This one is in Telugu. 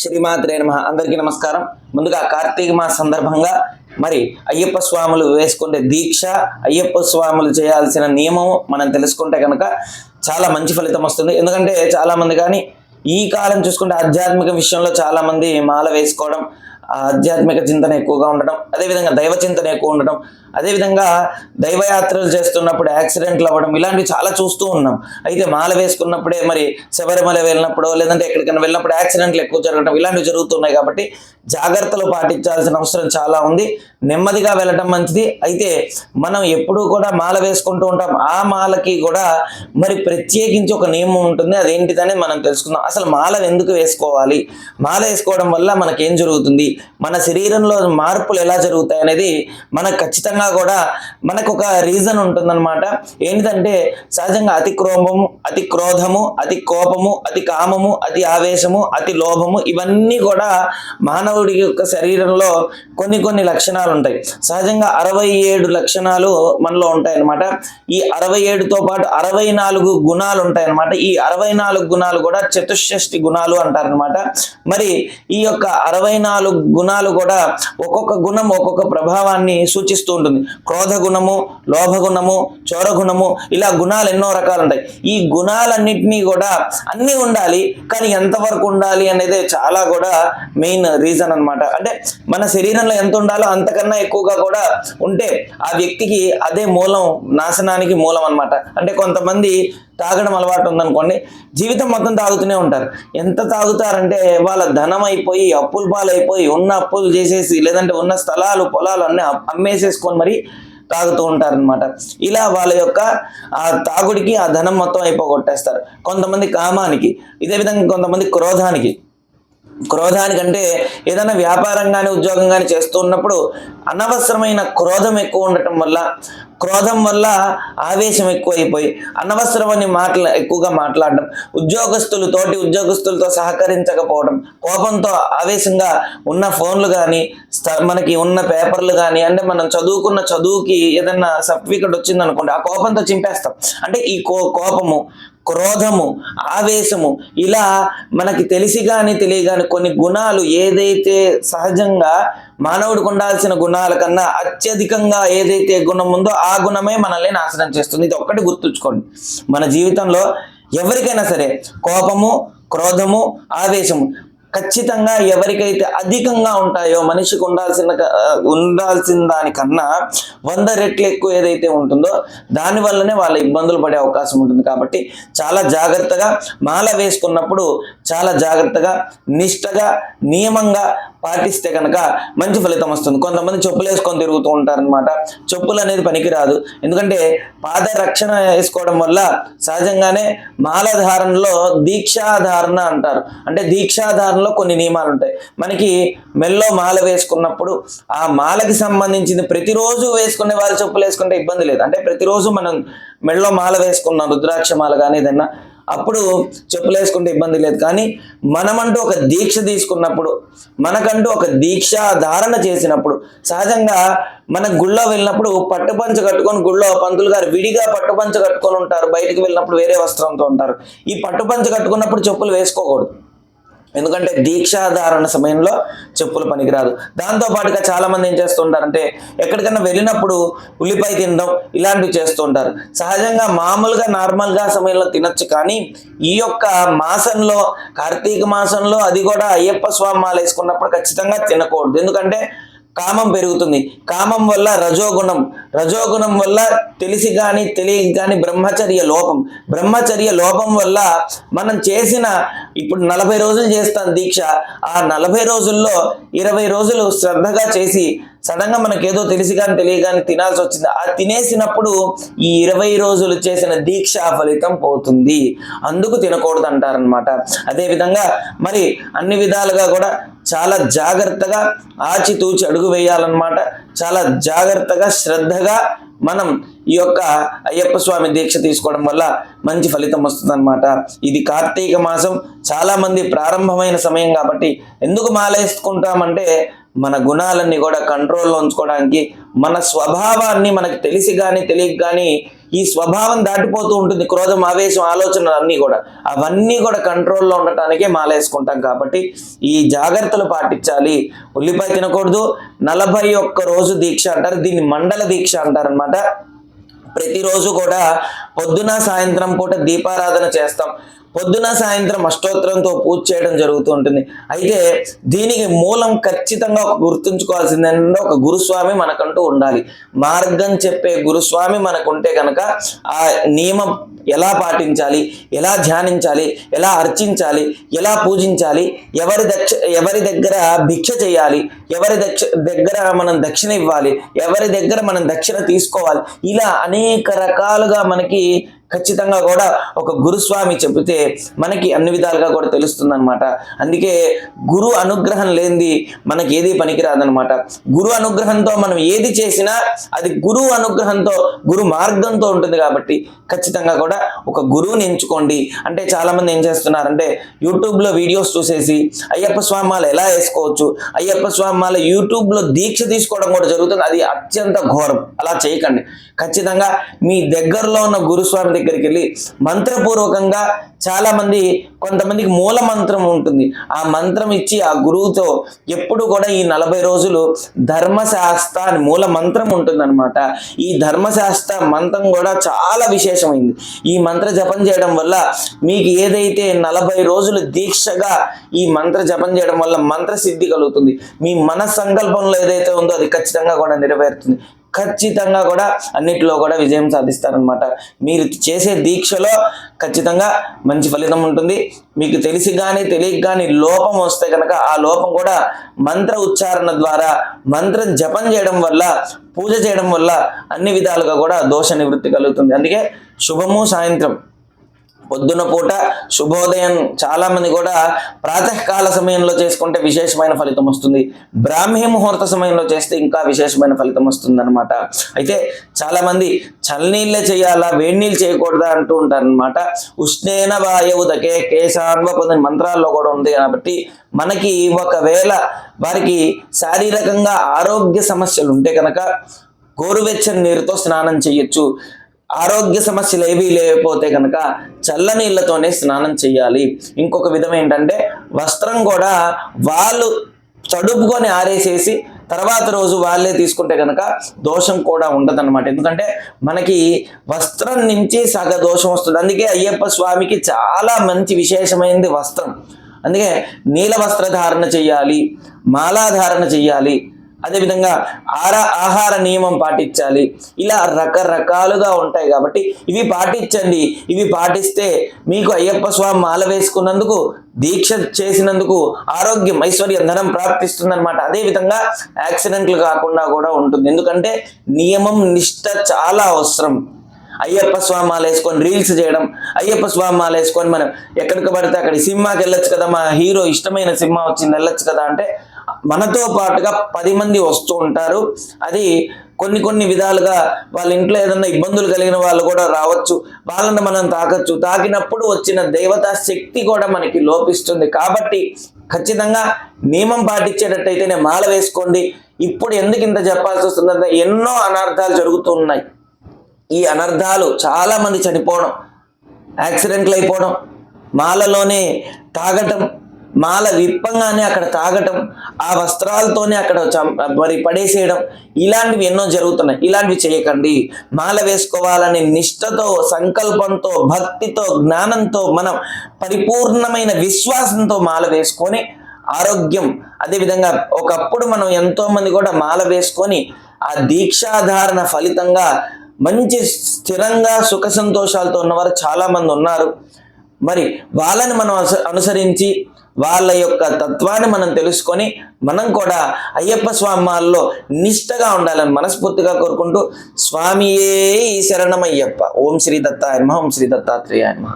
శ్రీమాత్రే నమ. అందరికీ నమస్కారం. ముందుగా కార్తీక మాస సందర్భంగా మరి అయ్యప్ప స్వాములు వేసుకునే దీక్ష అయ్యప్ప స్వాములు చేయాల్సిన నియమం మనం తెలుసుకుంటే కనుక చాలా మంచి ఫలితం వస్తుంది. ఎందుకంటే చాలామంది కానీ ఈ కాలం చూసుకుంటే ఆధ్యాత్మిక విషయంలో చాలామంది మాల వేసుకోవడం ఆధ్యాత్మిక చింతన ఎక్కువగా ఉండటం అదేవిధంగా దైవ చింతన ఎక్కువ ఉండటం అదేవిధంగా దైవయాత్రలు చేస్తున్నప్పుడు యాక్సిడెంట్లు అవ్వడం ఇలాంటివి చాలా చూస్తూ ఉన్నాం. అయితే మాల వేసుకున్నప్పుడే మరి శబరిమల వెళ్ళినప్పుడు లేదంటే ఎక్కడికైనా వెళ్ళినప్పుడు యాక్సిడెంట్లు ఎక్కువ జరగడం ఇలాంటివి జరుగుతున్నాయి కాబట్టి జాగ్రత్తలు పాటించాల్సిన అవసరం చాలా ఉంది. నెమ్మదిగా వెళ్ళడం మంచిది. అయితే మనం ఎప్పుడూ కూడా మాల వేసుకుంటూ ఉంటాం. ఆ మాలకి కూడా మరి ప్రత్యేకించి ఒక నియమం ఉంటుంది. అదేంటిదని మనం తెలుసుకుందాం. అసలు మాల ఎందుకు వేసుకోవాలి? మాల వేసుకోవడం వల్ల మనకేం జరుగుతుంది? మన శరీరంలో మార్పులు ఎలా జరుగుతాయి అనేది మనకు ఖచ్చితంగా కూడా మనకు ఒక రీజన్ ఉంటుందన్నమాట. ఏంటంటే సహజంగా అతి క్రోమము అతి క్రోధము అతి కోపము అతి కామము అతి ఆవేశము అతి లోభము ఇవన్నీ కూడా మానవుడి యొక్క శరీరంలో కొన్ని కొన్ని లక్షణాలు ఉంటాయి. సహజంగా అరవై ఏడు లక్షణాలు మనలో ఉంటాయి అన్నమాట ఈ అరవై ఏడుతో పాటు అరవై నాలుగు గుణాలు ఉంటాయి అన్నమాట ఈ అరవై నాలుగు గుణాలు కూడా చతుషష్టి గుణాలు అంటారనమాట మరి ఈ యొక్క అరవై నాలుగు గుణాలు కూడా ఒక్కొక్క గుణం ఒక్కొక్క ప్రభావాన్ని సూచిస్తూ ఉంటుంది. క్రోధ గుణము లోభ గుణము చోర గుణము ఇలా గుణాలు ఎన్నో రకాలు ఉంటాయి. ఈ గుణాలన్నింటినీ కూడా అన్నీ ఉండాలి కానీ ఎంతవరకు ఉండాలి అనేది చాలా కూడా మెయిన్ రీజన్ అన్నమాట. అంటే మన శరీరంలో ఎంత ఉండాలో అంతకన్నా ఎక్కువగా కూడా ఉంటే ఆ వ్యక్తికి అదే మూలం నాశనానికి మూలం అన్నమాట. అంటే కొంతమంది తాగడం అలవాటు ఉందనుకోండి జీవితం మొత్తం తాగుతూనే ఉంటారు. ఎంత తాగుతారంటే వాళ్ళ ధనం అయిపోయి అప్పుల పాలైపోయి ఉన్న అప్పులు చేసేసి లేదంటే ఉన్న స్థలాలు పొలాలు అన్నీ అమ్మేసేసుకొని మరి తాగుతూ ఉంటారనమాట ఇలా వాళ్ళ యొక్క ఆ తాగుడికి ఆ ధనం మొత్తం అయిపోగొట్టేస్తారు. కొంతమంది కామానికి ఇదే విధంగా కొంతమంది క్రోధానికి. క్రోధానికంటే ఏదైనా వ్యాపారం కానీ ఉద్యోగం కానీ చేస్తూ ఉన్నప్పుడు అనవసరమైన క్రోధం ఎక్కువ ఉండటం వల్ల క్రోధం వల్ల ఆవేశం ఎక్కువైపోయి అనవసరమని మాటలు ఎక్కువగా మాట్లాడడం ఉద్యోగస్తులు తోటి ఉద్యోగస్తులతో సహకరించకపోవడం కోపంతో ఆవేశంగా ఉన్న ఫోన్లు కానీ మనకి ఉన్న పేపర్లు కానీ అంటే మనం చదువుకున్న చదువుకి ఏదైనా సర్టిఫికెట్ వచ్చింది అనుకోండి ఆ కోపంతో చింపేస్తాం. అంటే ఈ కో కోపము క్రోధము ఆవేశము ఇలా మనకి తెలిసి కానీ తెలియగాని కొన్ని గుణాలు ఏదైతే సహజంగా మానవుడికి ఉండాల్సిన గుణాల కన్నా అత్యధికంగా ఏదైతే గుణం ఉందో ఆ గుణమే మనల్ని నాశనం చేస్తుంది. ఇది ఒక్కటి గుర్తుంచుకోండి. మన జీవితంలో ఎవరికైనా సరే కోపము క్రోధము ఆవేశము ఖచ్చితంగా ఎవరికైతే అధికంగా ఉంటాయో మనిషికి ఉండాల్సిన ఉండాల్సిన దానికన్నా వంద రెట్లు ఎక్కువ ఏదైతే ఉంటుందో దాని వల్లనే వాళ్ళ ఇబ్బందులు పడే అవకాశం ఉంటుంది. కాబట్టి చాలా జాగ్రత్తగా మాల వేసుకున్నప్పుడు చాలా జాగ్రత్తగా నిష్టగా నియమంగా పాటిస్తే కనుక మంచి ఫలితం వస్తుంది. కొంతమంది చెప్పులు వేసుకొని తిరుగుతూ ఉంటారనమాట చెప్పులు అనేది పనికిరాదు. ఎందుకంటే పాద రక్షణ వేసుకోవడం వల్ల సహజంగానే మాలధారణలో దీక్షాధారణ అంటారు. అంటే దీక్షాధారణలో కొన్ని నియమాలు ఉంటాయి. మనకి మెల్లో మాల వేసుకున్నప్పుడు ఆ మాలకి సంబంధించింది ప్రతిరోజు వేసుకునే వాళ్ళు చెప్పులు వేసుకుంటే ఇబ్బంది లేదు. అంటే ప్రతిరోజు మనం మెల్లో మాల వేసుకున్నాం రుద్రాక్ష మాల కానీ ఏదైనా అప్పుడు చెప్పులు వేసుకుంటే ఇబ్బంది లేదు. కానీ మనమంటూ ఒక దీక్ష తీసుకున్నప్పుడు మనకంటూ ఒక దీక్ష ధారణ చేసినప్పుడు సహజంగా మన గుళ్ళో వెళ్ళినప్పుడు పట్టుపంచ కట్టుకొని గుళ్ళో పంతులు గారు విడిగా పట్టుపంచ కట్టుకొని ఉంటారు. బయటకు వెళ్ళినప్పుడు వేరే వస్త్రంతో ఉంటారు. ఈ పట్టుపంచ కట్టుకున్నప్పుడు చెప్పులు వేసుకోకూడదు. ఎందుకంటే దీక్షాధారణ సమయంలో చెప్పులు పనికిరాదు. దాంతో పాటుగా ఏం చేస్తుంటారంటే ఎక్కడికైనా వెళ్ళినప్పుడు ఉల్లిపాయ తినడం ఇలాంటివి చేస్తుంటారు. సహజంగా మామూలుగా నార్మల్గా సమయంలో తినొచ్చు కానీ ఈ యొక్క మాసంలో కార్తీక మాసంలో అది కూడా అయ్యప్ప స్వామి మాల వేసుకున్నప్పుడు ఖచ్చితంగా తినకూడదు. ఎందుకంటే కామం పెరుగుతుంది. కామం వల్ల రజోగుణం. రజోగుణం వల్ల తెలిసి కానీ తెలియక కానీ బ్రహ్మచర్య లోపం. బ్రహ్మచర్య లోపం వల్ల మనం చేసిన ఇప్పుడు నలభై రోజులు చేస్తాం దీక్ష. ఆ నలభై రోజుల్లో ఇరవై రోజులు శ్రద్ధగా చేసి సడన్గా మనకి ఏదో తెలిసి కానీ తెలియగాని కానీ తినాల్సి వచ్చింది. ఆ తినేసినప్పుడు ఈ ఇరవై రోజులు చేసిన దీక్ష ఫలితం పోతుంది. అందుకు తినకూడదు అంటారనమాట అదేవిధంగా మరి అన్ని విధాలుగా కూడా చాలా జాగ్రత్తగా ఆచితూచి అడుగు వేయాలన్నమాట. చాలా జాగ్రత్తగా శ్రద్ధగా మనం ఈ యొక్క అయ్యప్ప స్వామి దీక్ష తీసుకోవడం వల్ల మంచి ఫలితం వస్తుందన్నమాట. ఇది కార్తీక మాసం. చాలామంది ప్రారంభమైన సమయం కాబట్టి ఎందుకు మాలేసుకుంటామంటే మన గుణాలన్నీ కూడా కంట్రోల్లో ఉంచుకోవడానికి మన స్వభావాన్ని మనకు తెలిసి కానీ తెలియక కానీ ఈ స్వభావం దాటిపోతూ ఉంటుంది. క్రోధం ఆవేశం ఆలోచనలు అన్నీ కూడా. అవన్నీ కూడా కంట్రోల్లో ఉండటానికే మాలేసుకుంటాం కాబట్టి ఈ జాగ్రత్తలు పాటించాలి. ఉల్లిపాయ తినకూడదు. నలభై ఒక్క రోజు దీక్ష అంటారు. దీన్ని మండల దీక్ష అంటారనమాట ప్రతిరోజు కూడా పొద్దున సాయంత్రం పూట దీపారాధన చేస్తాం. పొద్దున సాయంత్రం అష్టోత్తరంతో పూజ చేయడం జరుగుతూ ఉంటుంది. అయితే దీనికి మూలం ఖచ్చితంగా ఒక గుర్తుంచుకోవాల్సింది ఏంటంటే ఒక గురుస్వామి మనకంటూ ఉండాలి. మార్గం చెప్పే గురుస్వామి మనకుంటే కనుక ఆ నియమం ఎలా పాటించాలి? ఎలా ధ్యానించాలి? ఎలా అర్చించాలి? ఎలా పూజించాలి? ఎవరి దక్ష ఎవరి దగ్గర భిక్ష చేయాలి? ఎవరి దక్ష దగ్గర మనం దక్షిణ ఇవ్వాలి? ఎవరి దగ్గర మనం దక్షిణ తీసుకోవాలి? ఇలా అనేక రకాలుగా మనకి ఖచ్చితంగా కూడా ఒక గురుస్వామి చెబితే మనకి అన్ని విధాలుగా కూడా తెలుస్తుంది అనమాట అందుకే గురు అనుగ్రహం లేనిది మనకి ఏది పనికిరాదనమాట గురు అనుగ్రహంతో మనం ఏది చేసినా అది గురువు అనుగ్రహంతో గురు మార్గంతో ఉంటుంది కాబట్టి ఖచ్చితంగా కూడా ఒక గురువుని ఎంచుకోండి. అంటే చాలామంది ఏం చేస్తున్నారంటే యూట్యూబ్లో వీడియోస్ చూసేసి అయ్యప్ప స్వామాలు ఎలా వేసుకోవచ్చు అయ్యప్ప స్వామాల యూట్యూబ్లో దీక్ష తీసుకోవడం కూడా జరుగుతుంది. అది అత్యంత ఘోరం. అలా చేయకండి. ఖచ్చితంగా మీ దగ్గరలో ఉన్న గురుస్వామి దగ్గరికి వెళ్ళి మంత్రపూర్వకంగా చాలా మంది కొంతమందికి మూల మంత్రం ఉంటుంది. ఆ మంత్రం ఇచ్చి ఆ గురువుతో ఎప్పుడు కూడా ఈ నలభై రోజులు ధర్మశాస్త్ర అని మూల మంత్రం ఉంటుందన్నమాట. ఈ ధర్మశాస్త్ర మంత్రం కూడా చాలా విశేషమైంది. ఈ మంత్ర జపం చేయడం వల్ల మీకు ఏదైతే నలభై రోజులు దీక్షగా ఈ మంత్ర జపం చేయడం వల్ల మంత్ర సిద్ధి కలుగుతుంది. మీ మన సంకల్పంలో ఏదైతే ఉందో అది ఖచ్చితంగా కూడా నెరవేరుతుంది. ఖచ్చితంగా కూడా అన్నిటిలో కూడా విజయం సాధిస్తారనమాట మీరు చేసే దీక్షలో ఖచ్చితంగా మంచి ఫలితం ఉంటుంది. మీకు తెలిసి కానీ తెలియక కానీ లోపం వస్తే కనుక ఆ లోపం కూడా మంత్ర ఉచ్చారణ ద్వారా మంత్రం జపం చేయడం వల్ల పూజ చేయడం వల్ల అన్ని విధాలుగా కూడా దోష నివృత్తి కలుగుతుంది. అందుకే శుభము సాయంత్రం. పొద్దున పూట శుభోదయం చాలా మంది కూడా ప్రాతకాల సమయంలో చేసుకుంటే విశేషమైన ఫలితం వస్తుంది. బ్రాహ్మీ ముహూర్త సమయంలో చేస్తే ఇంకా విశేషమైన ఫలితం వస్తుంది అనమాట అయితే చాలా మంది చల్లనీళ్ళే చేయాలా వేడి నీళ్ళు చేయకూడదా అంటూ ఉంటారనమాట ఉష్ణేన వాయువు దకే కేశాన్వ కొన్ని మంత్రాల్లో కూడా ఉంది కాబట్టి మనకి ఒకవేళ వారికి శారీరకంగా ఆరోగ్య సమస్యలు ఉంటే కనుక గోరువెచ్చని నీరుతో స్నానం చేయొచ్చు. ఆరోగ్య సమస్యలు ఏవీ లేకపోతే కనుక చల్ల నీళ్ళతోనే స్నానం చేయాలి. ఇంకొక విధం ఏంటంటే వస్త్రం కూడా వాళ్ళు చడుపుకొని ఆరేసేసి తర్వాత రోజు వాళ్ళే తీసుకుంటే కనుక దోషం కూడా ఉండదన్నమాట. ఎందుకంటే మనకి వస్త్రం నుంచి సగ దోషం వస్తుంది. అందుకే అయ్యప్ప స్వామికి చాలా మంచి విశేషమైనది వస్త్రం. అందుకే నీల వస్త్రధారణ చేయాలి మాలాధారణ చేయాలి అదేవిధంగా ఆర ఆహార నియమం పాటించాలి. ఇలా రకరకాలుగా ఉంటాయి కాబట్టి ఇవి పాటించండి. ఇవి పాటిస్తే మీకు అయ్యప్ప స్వామి మాల వేసుకున్నందుకు దీక్ష చేసినందుకు ఆరోగ్యం ఐశ్వర్యం ధనం ప్రాప్తిస్తుందన్నమాట. అదేవిధంగా యాక్సిడెంట్లు కాకుండా కూడా ఉంటుంది. ఎందుకంటే నియమం నిష్ట చాలా అవసరం. అయ్యప్ప స్వామి మాల వేసుకొని రీల్స్ చేయడం అయ్యప్ప స్వామి మాల వేసుకొని మనం ఎక్కడికి పడితే అక్కడ సినిమాకి వెళ్ళొచ్చు కదా మా హీరో ఇష్టమైన సినిమా వచ్చింది వెళ్ళొచ్చు కదా అంటే మనతో పాటుగా పది మంది వస్తూ ఉంటారు. అది కొన్ని కొన్ని విధాలుగా వాళ్ళ ఇంట్లో ఏదైనా ఇబ్బందులు కలిగిన వాళ్ళు కూడా రావచ్చు. వాళ్ళని మనం తాకచ్చు. తాకినప్పుడు వచ్చిన దేవతా శక్తి కూడా మనకి లోపిస్తుంది. కాబట్టి ఖచ్చితంగా నియమం పాటించేటట్టయితేనే మాల వేసుకోండి. ఇప్పుడు ఎందుకు ఇంత చెప్పాల్సి వస్తుందంటే ఎన్నో అనర్థాలు జరుగుతూ ఉన్నాయి. ఈ అనర్థాలు చాలామంది చనిపోవడం యాక్సిడెంట్లు అయిపోవడం మాలలోనే తాగటం మాల విప్పంగానే అక్కడ తాగటం ఆ వస్త్రాలతోనే అక్కడ మరి పడేసేయడం ఇలాంటివి ఎన్నో జరుగుతున్నాయి. ఇలాంటివి చేయకండి. మాల వేసుకోవాలనే నిష్ఠతో సంకల్పంతో భక్తితో జ్ఞానంతో మనం పరిపూర్ణమైన విశ్వాసంతో మాల వేసుకొని ఆరోగ్యం. అదేవిధంగా ఒకప్పుడు మనం ఎంతో మంది కూడా మాల వేసుకొని ఆ దీక్షాధారణ ఫలితంగా మంచి స్థిరంగా సుఖ సంతోషాలతో ఉన్నవారు చాలా మంది ఉన్నారు. మరి వాళ్ళని మనం అనుసరించి వాళ్ళ యొక్క తత్వాన్ని మనం తెలుసుకొని మనం కూడా అయ్యప్ప స్వామాల్లో నిష్టగా ఉండాలని మనస్ఫూర్తిగా కోరుకుంటూ స్వామియే ఈ శరణమయ్యప్ప. ఓం శ్రీ దత్తాయ ఓం శ్రీ దత్తాత్రేయాయన్మ